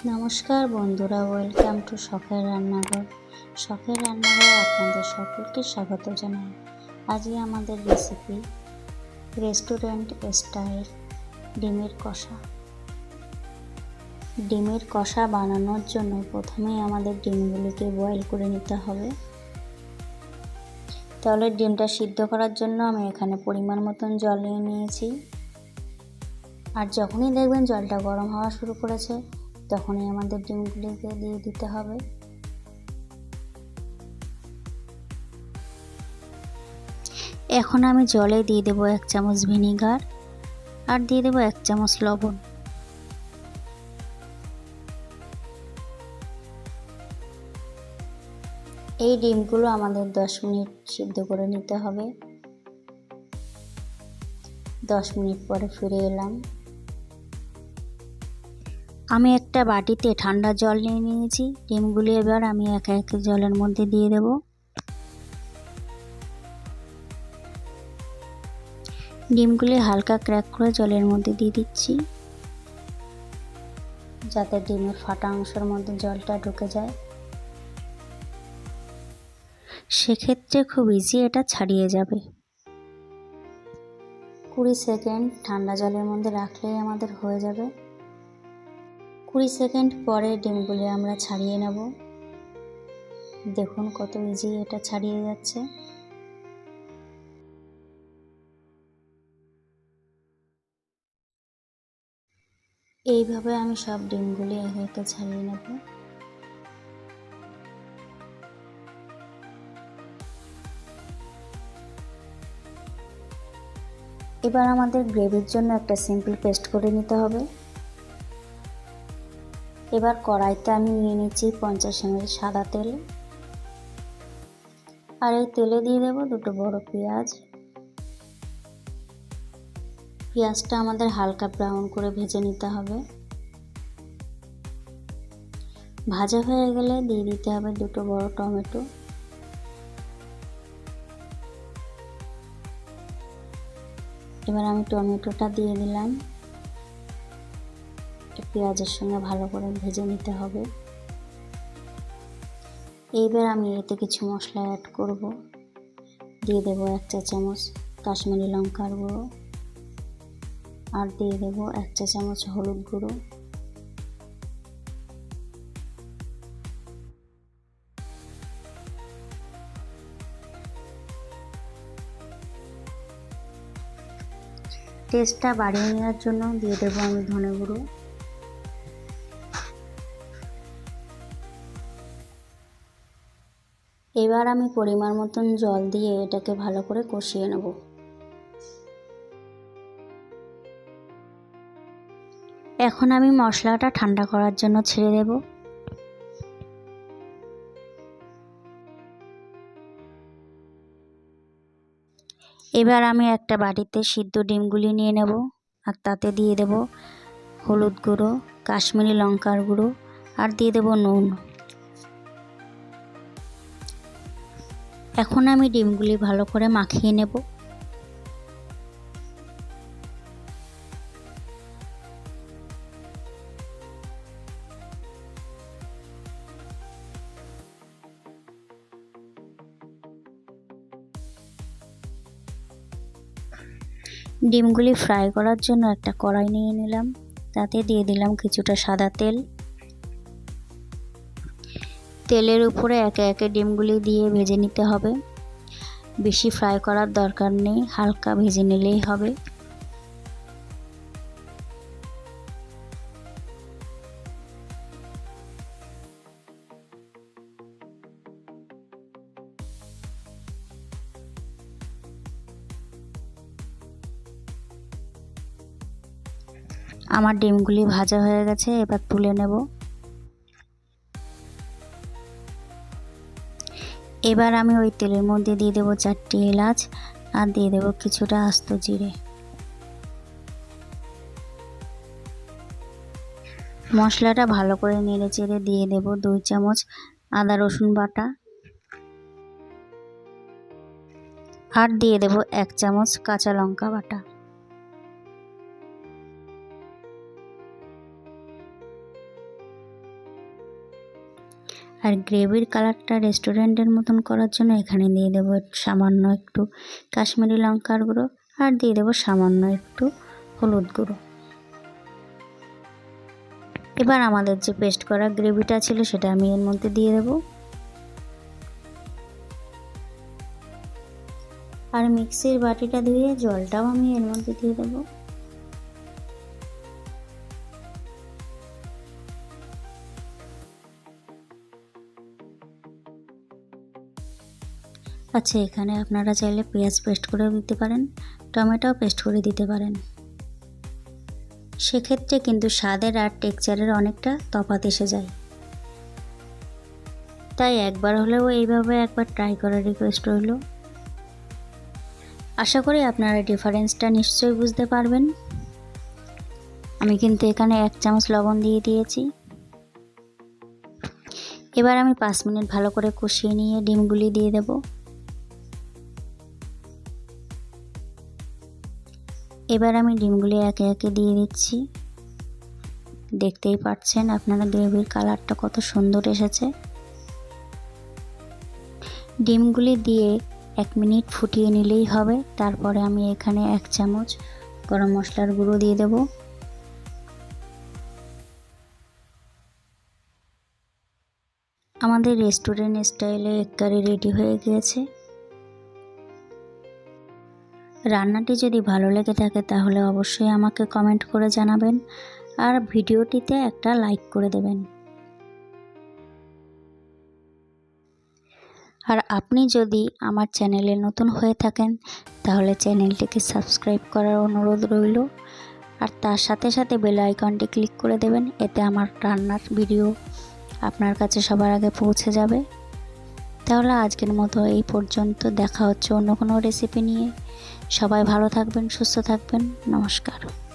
নমস্কার বন্ধুরা, welcome to শখের রান্নাঘর। শখের রান্নাঘরে আপনাদের সকলকে স্বাগত জানাই। আজকে আমাদের রেসিপি রেস্টুরেন্ট স্টাইল ডিমের কষা। ডিমের কষা বানানোর জন্য প্রথমেই আমাদের ডিমগুলিকে বয়েল করে নিতে হবে। তাহলে ডিমটা সিদ্ধ করার জন্য আমি এখানে পরিমাণ মতন জল নিয়ে নিয়েছি। আর যখনই দেখবেন জলটা গরম হওয়া শুরু করেছে তখনই আমাদের ডিমগুলিকে দিয়ে দিতে হবে। এখন আমি জলে দিয়ে দেবো এক চামচ ভিনিগার আর দিয়ে দেবো এক চামচ লবণ। এই ডিমগুলো আমাদের দশ মিনিট সিদ্ধ করে নিতে হবে। দশ মিনিট পরে ফিরে এলাম। আমি একটা বাটিতে ঠান্ডা জল নিয়ে নিয়েছি। ডিমগুলি এবার আমি একে একে জলের মধ্যে দিয়ে দেব। ডিমগুলি হালকা ক্র্যাক করে জলের মধ্যে দিয়ে দিচ্ছি। যাতে ডিমের ফাটা অংশের মধ্যে জলটা ঢুকে যায়। সেক্ষেত্রে খুব ইজি এটা ছাড়িয়ে যাবে। কুড়ি সেকেন্ড ঠান্ডা জলের মধ্যে রাখলেই আমাদের হয়ে যাবে। কুড়ি সেকেন্ড পরে ডিমগুলি আমরা ছাড়িয়ে নেব। দেখুন কত ইজি এটা ছাড়িয়ে যাচ্ছে। এইভাবে আমি সব ডিমগুলি একে একে ছাড়িয়ে নেব। এবার আমাদের গ্রেভির জন্য একটা সিম্পল পেস্ট করে নিতে হবে। এবার কড়াইতে আমি নিয়ে নিচ্ছি পঞ্চাশ এম সাদা তেল। আর এই তেলে দিয়ে দেবো দুটো বড় পেঁয়াজ। পেঁয়াজটা আমাদের হালকা ব্রাউন করে ভেজে নিতে হবে। ভাজা হয়ে গেলে দিয়ে দিতে হবে দুটো বড় টমেটো। এবার আমি টমেটোটা দিয়ে দিলাম। পেঁয়াজের সঙ্গে ভালো করে ভেজে নিতে হবে। এইবার আমি এতে কিছু মশলা অ্যাড করব। দিয়ে দেবো এক চা চামচ কাশ্মীরি লঙ্কার গুঁড়ো। আর দিয়ে দেবো এক চা চামচ হলুদ গুঁড়ো। টেস্টটা বাড়িয়ে নেওয়ার জন্য দিয়ে দেবো আমি ধনে গুঁড়ো। এবার আমি পরিমাণ মতন জল দিয়ে এটাকে ভালো করে কষিয়ে নেব। এখন আমি মশলাটা ঠান্ডা করার জন্য ছেড়ে দেব। এবার আমি একটা বাটিতে সিদ্ধ ডিমগুলি নিয়ে নেব আর তাতে দিয়ে দেব হলুদ গুঁড়ো, কাশ্মীরি লঙ্কার গুঁড়ো আর দিয়ে দেব নুন। এখন আমি ডিমগুলি ভালো করে মাখিয়ে নেব। ডিমগুলি ফ্রাই করার জন্য একটা কড়াই নিয়ে নিলাম। তাতে দিয়ে দিলাম কিছুটা সাদা তেল। তেলের উপরে একে একে ডিমগুলি দিয়ে ভেজে নিতে হবে। বেশি ফ্রাই করার দরকার নেই, হালকা ভেজে নিলেই হবে। আমার ডিমগুলি ভাজা হয়ে গেছে, এবার তুলে নেব। এবার আমি ওই তেলের মধ্যে দিয়ে দেবো চারটি এলাচ আর দিয়ে দেবো কিছুটা আস্ত জিরে। মশলাটা ভালো করে নেড়ে চেড়ে দিয়ে দেবো দুই চামচ আদা রসুন বাটা আর দিয়ে দেবো এক চামচ কাঁচা লঙ্কা বাটা। আর গ্রেভির কালারটা রেস্টুরেন্টের মতন করার জন্য এখানে দিয়ে দেবো সামান্য একটু কাশ্মীরি লঙ্কার গুঁড়ো আর দিয়ে দেবো সামান্য একটু হলুদ গুঁড়ো। এবার আমাদের যে পেস্ট করা গ্রেভিটা ছিল সেটা আমি এর মধ্যে দিয়ে দেবো। আর মিক্সির বাটিটা ধুয়ে জলটাও আমি এর মধ্যে দিয়ে দেবো। আচ্ছা এখানে আপনারা চাইলে পেঁয়াজ পেস্ট করেও দিতে পারেন টমেটো পেস্ট করে দিতে পারেন। সেক্ষেত্রে কিন্তু স্বাদের আর টেক্সচারের অনেকটা তফাত এসে যায়। তাই একবার হলেও এইভাবে একবার ট্রাই করার রিকোয়েস্ট রইল। আশা করি আপনারা ডিফারেন্সটা নিশ্চয়ই বুঝতে পারবেন। আমি কিন্তু এখানে এক চামচ লবণ দিয়ে দিয়েছি। এবার আমি পাঁচ মিনিট ভালো করে কষিয়ে নিয়ে ডিমগুলি দিয়ে দেব। এবার আমি ডিমগুলি একে একে দিয়ে দিচ্ছি। দেখতেই পাচ্ছেন আপনারা গ্রেভির কালারটা কত সুন্দর এসেছে। ডিমগুলি দিয়ে এক মিনিট ফুটিয়ে নিলেই হবে। তারপরে আমি এখানে এক চামচ গরম মশলার গুঁড়ো দিয়ে দেব। আমাদের রেস্টুরেন্ট স্টাইলে এক কারি রেডি হয়ে গিয়েছে। রান্নাটি যদি ভালো লেগে থাকে তাহলে অবশ্যই আমাকে কমেন্ট করে জানাবেন আর ভিডিওটিতে একটা লাইক করে দেবেন। আর আপনি যদি আমার চ্যানেলে নতুন হয়ে থাকেন তাহলে চ্যানেলটিকে সাবস্ক্রাইব করার অনুরোধ রইল। আর তার সাথে সাথে বেল আইকনটি ক্লিক করে দেবেন, এতে আমার রান্নার ভিডিও আপনার কাছে সবার আগে পৌঁছে যাবে। তাহলে আজকের মতো এই পর্যন্ত। দেখা হচ্ছে অন্য কোনো রেসিপি নিয়ে। সবাই ভালো থাকবেন, সুস্থ থাকবেন। নমস্কার।